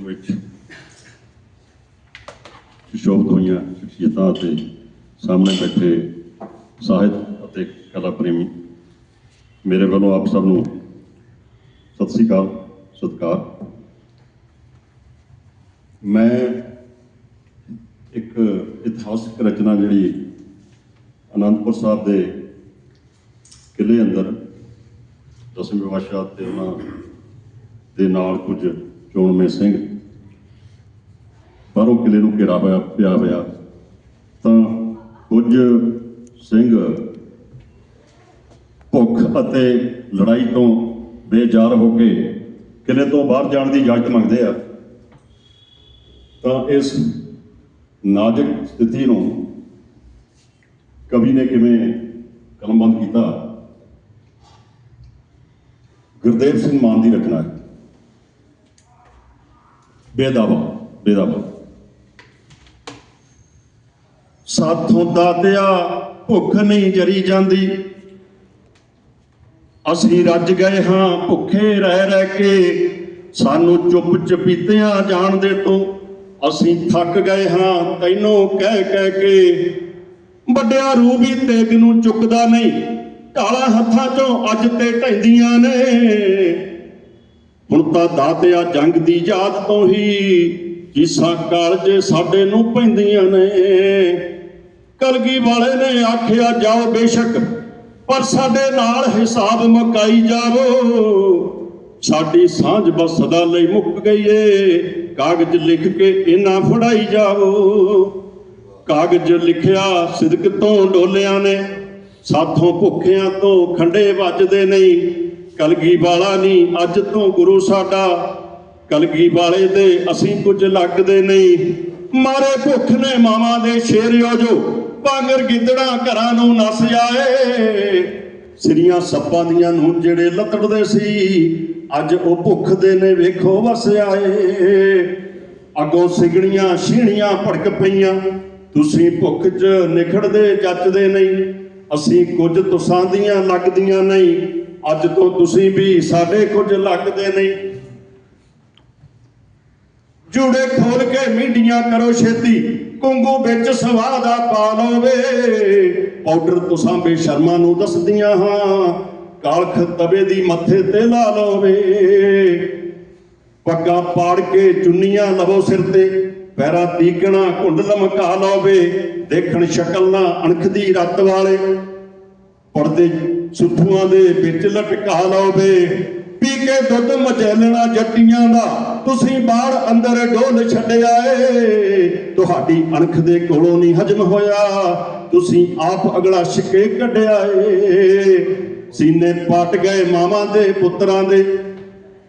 ਮੰਚ ਸ਼ੋਭਤ ਹੋਈਆਂ ਸ਼ਖਸੀਅਤਾਂ ਅਤੇ ਸਾਹਮਣੇ ਬੈਠੇ ਸਾਹਿਤ ਅਤੇ ਕਲਾ ਪ੍ਰੇਮੀ। ਮੇਰੇ ਵੱਲੋਂ ਆਪ ਸਭ ਨੂੰ ਸਤਿ ਸ੍ਰੀ ਅਕਾਲ, ਸਤਿਕਾਰ। ਮੈਂ ਇੱਕ ਇਤਿਹਾਸਕ ਰਚਨਾ ਜਿਹੜੀ ਅਨੰਦਪੁਰ ਸਾਹਿਬ ਦੇ ਕਿਲੇ ਅੰਦਰ ਦਸਵੇਂ ਪਾਤਸ਼ਾਹ ਤੇ ਉਹਨਾਂ ਦੇ ਨਾਲ ਕੁਝ ਚੋਣਵੇਂ ਸਿੰਘ। ਬਾਹਰੋਂ ਕਿਲੇ ਨੂੰ ਘੇਰਾ ਹੋਇਆ, ਪਿਆ ਹੋਇਆ। ਤਾਂ ਕੁਝ ਸਿੰਘ ਭੁੱਖ ਅਤੇ ਲੜਾਈ ਤੋਂ ਬੇਜਾਰ ਹੋ ਕੇ ਕਿਲੇ ਤੋਂ ਬਾਹਰ ਜਾਣ ਦੀ ਇਜਾਜ਼ਤ ਮੰਗਦੇ ਆ। ਤਾਂ ਇਸ ਨਾਜ਼ੁਕ ਸਥਿਤੀ ਨੂੰ ਕਵੀ ਨੇ ਕਿਵੇਂ ਕਲਮਬੰਦ ਕੀਤਾ? ਗੁਰਦੇਵ ਸਿੰਘ ਮਾਨ ਦੀ ਰਚਨਾ ਹੈ। ਬੇਦਾਵਾ ਬੇਦਾਵਾ। ਸਾਥੋਂ ਦਾਤਿਆ ਭੁੱਖ ਨਹੀਂ ਜਰੀ ਜਾਂਦੀ। ਅਸੀਂ ਰੱਜ ਗਏ ਹਾਂ, ਭੁੱਖੇ ਰਹਿ ਰਹਿ ਕੇ। ਸਾਨੂੰ ਚੁੱਪ ਚਪੀਤਿਆਂ ਜਾਣਦੇ ਤੋਂ। ਅਸੀਂ ਥੱਕ ਗਏ ਹਾਂ, ਤੈਨੂੰ ਕਹਿ ਕਹਿ ਕੇ। ਵੱਡਿਆ ਰੂਹ ਵੀ ਤੇਗ ਨੂੰ ਚੁੱਕਦਾ ਨਹੀਂ। ਢਾਲਾ ਹੱਥਾਂ ਚੋਂ ਅੱਜ ਤੇ ਢੈਂਦੀਆਂ ਨੇ। ਹੁਣ ਤਾਂ ਦਾਤਿਆ ਜੰਗ ਦੀ ਯਾਦ ਤੋਂ ਹੀ ਕਿਸਾ ਕਾਲਜੇ ਸਾਡੇ ਨੂੰ ਪੈਂਦੀਆਂ ਨੇ। ਕਲਗੀ ਵਾਲੇ ਨੇ ਆਖਿਆ, ਜਾਓ ਬੇਸ਼ੱਕ, ਪਰ ਸਾਡੇ ਨਾਲ ਹਿਸਾਬ ਮੁਕਾਈ ਜਾਵੋ। ਸਾਡੀ ਸਾਂਝ ਬਸ ਸਦਾ ਲਈ ਮੁੱਕ ਗਈ ਏ, ਕਾਗਜ਼ ਲਿਖ ਕੇ ਇਹਨਾਂ ਫੜਾਈ ਜਾਵੋ। ਕਾਗਜ਼ ਲਿਖਿਆ ਸਿਦਕ ਤੋਂ ਡੋਲਿਆਂ ਨੇ, ਸਾਥੋਂ ਭੁੱਖਿਆਂ ਤੋਂ ਖੰਡੇ ਵੱਜਦੇ ਨਹੀਂ। ਕਲਗੀ ਵਾਲਾ ਨਹੀਂ ਅੱਜ ਤੋਂ ਗੁਰੂ ਸਾਡਾ। ਕਲਗੀ ਵਾਲੇ ਦੇ ਅਸੀਂ ਕੁਝ ਲੱਗਦੇ ਨਹੀਂ। ਮਾਰੇ ਭੁੱਖ ਨੇ ਮਾਵਾਂ ਦੇ ਸ਼ੇਰਿਓ ਜੋ ਪਾਂਗਰ ਗਿੱਦੜਾ ਘਰਾਂ ਨੂੰ ਨਸ ਜਾਏ। ਸਿਰੀਆਂ ਸੱਪਾਂ ਦੀਆਂ ਨੂੰ ਜਿਹੜੇ ਲੱਤੜਦੇ ਸੀ, ਅੱਜ ਉਹ ਭੁੱਖ ਦੇ ਨੇ ਵੇਖੋ ਵਸ ਆਏ। ਅੱਗੋਂ ਸਿਗਣੀਆਂ ਛੀਣੀਆਂ ਭੜਕ ਪਈਆਂ, ਤੁਸੀਂ ਭੁੱਖ 'ਚ ਨਿਖੜਦੇ, ਜੱਚਦੇ ਨਹੀਂ। ਅਸੀਂ ਕੁਝ ਤੁਸਾਂ ਦੀਆਂ ਲੱਗਦੀਆਂ ਨਹੀਂ। ਅੱਜ ਤੋਂ ਤੁਸੀਂ ਵੀ ਸਾਡੇ ਕੁਝ ਲੱਗਦੇ ਨਹੀਂ। ਜੂੜੇ ਖੋਲ ਕੇ ਮੀਡੀਆਂ ਕਰੋ ਛੇਤੀ, ਕੁੰਗੂ ਵਿੱਚ ਸਵਾਦ ਆ ਪਾ ਲਓਵੇ ਪਾਊਡਰ ਤੁਸਾਂ ਬੇਸ਼ਰਮਾਂ ਨੂੰ ਦੱਸਦੀਆਂ ਹਾਂ, ਕਾਲਖ ਤਵੇ ਦੀ ਮੱਥੇ ਤੇ ਲਾ ਲਓਵੇ ਪੱਗਾਂ ਪਾੜ ਕੇ ਚੁੰਨੀਆਂ ਲਵੋ ਸਿਰ ਤੇ, ਪੈਰਾਂ ਤੀਕਣਾ ਘੁੰਡ ਲਮਕਾ ਲਓਵੇ ਦੇਖਣ ਸ਼ਕਲ ਨਾ ਅਣਖ ਦੀ ਰੱਤ ਵਾਲੇ, ਪਰਦੇ ਸੁੱਥੂਆਂ ਦੇ ਵਿੱਚ ਲਟਕਾ ਲਓਵੇ। ਪੀ ਕੇ ਦੁੱਧ ਮਚੈਲਣਾ ਜੱਟੀਆਂ ਦਾ, ਤੁਸੀਂ ਬਾਹਰ ਅੰਦਰ ਡੋਲ ਛੱਡਿਆ ਏ। ਤੁਹਾਡੀ ਅਣਖ ਦੇ ਕੋਲੋਂ ਨਹੀਂ ਹਜਮ ਹੋਇਆ, ਤੁਸੀਂ ਆਪ ਅਗਲਾ ਛਿੱਕੇ ਕੱਢਿਆ ਏ। ਸੀਨੇ ਪਟ ਗਏ ਮਾਵਾਂ ਦੇ, ਪੁੱਤਰਾਂ ਦੇ।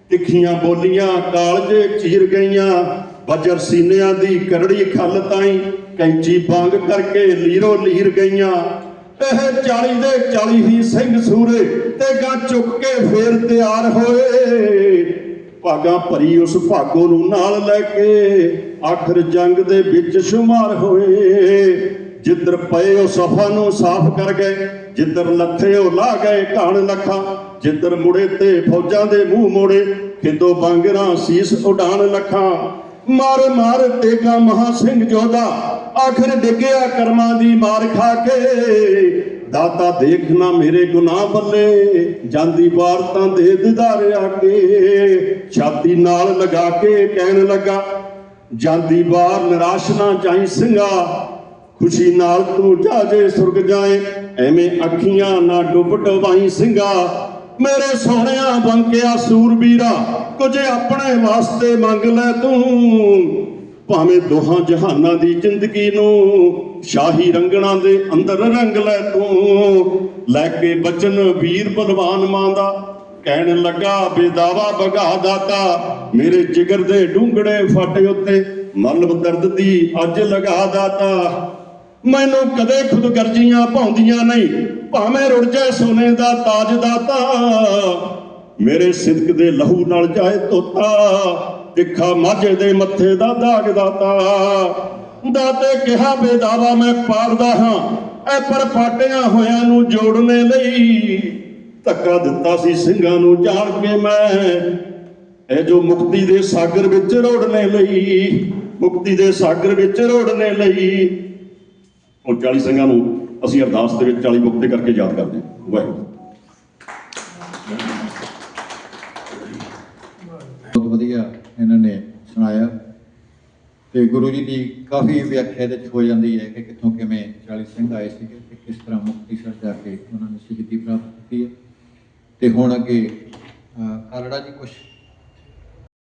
ਤਿੱਖੀਆਂ ਬੋਲੀਆਂ ਕਾਲਜੇ ਚੀਰ ਗਈਆਂ ਵਜਰ ਸੀਨਿਆਂ ਦੀ ਕਰੜੀ ਖੱਲ ਤਾਈ ਕੈਂਚੀ ਬਾਂਗ ਕਰਕੇ ਲੀਰੋ ਲੀਰ ਗਈਆਂ। ਇਹ 40 ਦੇ 40 ਹੀ ਸਿੰਘ ਸੂਰੇ ਤੇ ਗਾਂ ਚੁੱਕ ਕੇ ਫੇਰ ਤਿਆਰ ਹੋਏ। ਭਾਗਾ ਭਰੀ ਉਸ ਭਾਗੋ ਨੂੰ ਨਾਲ ਲੈ ਕੇ ਆਖਰ ਜੰਗ ਦੇ ਵਿੱਚ ਸ਼ੁਮਾਰ ਹੋਏ। ਜਿੱਧਰ ਪਏ ਉਹ ਸਫਾ ਨੂੰ ਸਾਫ਼ ਕਰ ਗਏ, ਜਿੱਧਰ ਲੱਥੇ ਉਹ ਲਾ ਗਏ ਘਾਣ ਲੱਖਾਂ, ਜਿੱਧਰ ਮੁੜੇ ਤੇ ਫੌਜਾਂ ਦੇ ਮੂੰਹ ਮੋੜੇ, ਖਿੰਦੋ ਬਾਂਗਰਾਂ ਸੀਸ ਉਡਾਣ ਲੱਖਾਂ। ਮਾਰ ਮਾਰ ਤੇਗਾ ਮਹਾ ਸਿੰਘ ਜੋਧਾ ਆਖਰ ਡਿੱਗਿਆ ਕਰਮਾਂ ਦੀ ਮਾਰ ਖਾ ਕੇ। ਦਾਤਾ ਦੇਖਣਾ ਮੇਰੇ ਗੁਨਾਹ ਬੱਲੇ ਜਾਂਦੀ ਵਾਰ ਤਾਂ ਦੇ ਦਿਦਾਰ ਆ ਕੇ। ਛਾਤੀ ਨਾਲ ਲਗਾ ਕੇ ਕਹਿਣ ਲੱਗਾ, ਜਾਂਦੀ ਵਾਰ ਨਿਰਾਸ਼ ਨਾ ਜਾਈ ਸਿੰਘਾ, ਖੁਸ਼ੀ ਨਾਲ ਤੂੰ ਜਾਜੇ ਸੁਰਗ ਜਾਏ, ਐਵੇਂ ਅੱਖੀਆਂ ਨਾ ਡੁੱਬ ਡਵਾਈ ਸਿੰਘਾ। ਮੇਰੇ ਸੋਹਣਿਆ ਬੰਕਿਆ ਸੂਰਬੀਰਾ ਕੁਝ ਆਪਣੇ ਵਾਸਤੇ ਮੰਗ ਲੈ ਤੂੰ। ਭਾਵੇਂ ਦੋਹਾਂ ਜਹਾਨਾਂ ਦੀ ਜ਼ਿੰਦਗੀ ਨੂੰ ਸ਼ਾਹੀ ਰੰਗਣਾ ਦੇ ਅੰਦਰ ਰੰਗ ਲੈ ਤੂੰ। ਲੈ ਕੇ ਬਚਨ ਵੀਰ ਬਲਵਾਨ ਮਾਂ ਦਾ, ਕਹਿਣ ਲੱਗਾ, ਬੇਦਾਵਾ ਬਗਾ ਦਾਤਾ, ਮੇਰੇ ਜਿਗਰ ਦੇ ਡੂੰਗੜੇ ਫੱਟ ਉੱਤੇ ਮਲਬ ਦਰਦ ਦੀ ਅੱਜ ਲਗਾ ਦਾਤਾ। ਮੈਨੂੰ ਕਦੇ ਖੁਦਗਰਜੀਆਂ ਪਾਉਂਦੀਆਂ ਨਹੀਂ, ਭਾਵੇਂ ਰੁੜ ਜਾਏ ਸੋਨੇ ਦਾ ਤਾਜ ਦਾਤਾ। ਮੇਰੇ ਸਿਦਕ ਦੇ ਲਹੂ ਨਾਲ ਜਾਏ ਤੋਤਾ ਤਿੱਖਾ ਮਾਝੇ ਦੇ ਮੱਥੇ ਦਾ ਦਾਗ ਦਾਤਾ। ਦਾਤੇ ਕਿਹਾ, ਬੇਦਾਵਾ ਮੈਂ ਪਾਲਦਾ ਹਾਂ। ਐ ਪਰ ਪਾਟਿਆਂ ਹੋਇਆਂ ਨੂੰ ਜੋੜਨੇ ਲਈ ਧੱਕਾ ਦਿੱਤਾ ਸੀ ਸਿੰਘਾਂ ਨੂੰ ਜਾਣ ਕੇ ਮੈਂ। ਇਹ ਜੋ ਮੁਕਤੀ ਦੇ ਸਾਗਰ ਵਿੱਚ ਰੋੜਨੇ ਲਈ, ਮੁਕਤੀ ਦੇ ਸਾਗਰ ਵਿੱਚ ਰੋੜਨੇ ਲਈ। ਉਹ 40 ਸਿੰਘਾਂ ਨੂੰ ਅਸੀਂ ਅਰਦਾਸ ਦੇ ਵਿੱਚ 40 ਮੁਕਤੇ ਕਰਕੇ ਯਾਦ ਕਰਦੇ ਹਾਂ। ਵਾਹਿਗੁਰੂ ਬਹੁਤ ਵਧੀਆ ਇਹਨਾਂ ਨੇ ਸੁਣਾਇਆ ਤੇ ਗੁਰੂ ਜੀ ਦੀ ਕਾਫੀ ਵਿਆਖਿਆ ਇਹਦੇ 'ਚ ਹੋ ਜਾਂਦੀ ਹੈ ਕਿ ਕਿੱਥੋਂ ਕਿਵੇਂ 40 ਸਿੰਘ ਆਏ ਸੀਗੇ ਤੇ ਕਿਸ ਤਰ੍ਹਾਂ ਮੁਕਤੀਸਰ ਜਾ ਕੇ ਉਹਨਾਂ ਨੇ ਸ਼ਹੀਦੀ ਪ੍ਰਾਪਤ ਕੀਤੀ ਹੈ। ਤੇ ਹੁਣ ਅੱਗੇ ਅਹ, ਜੀ ਕੁਝ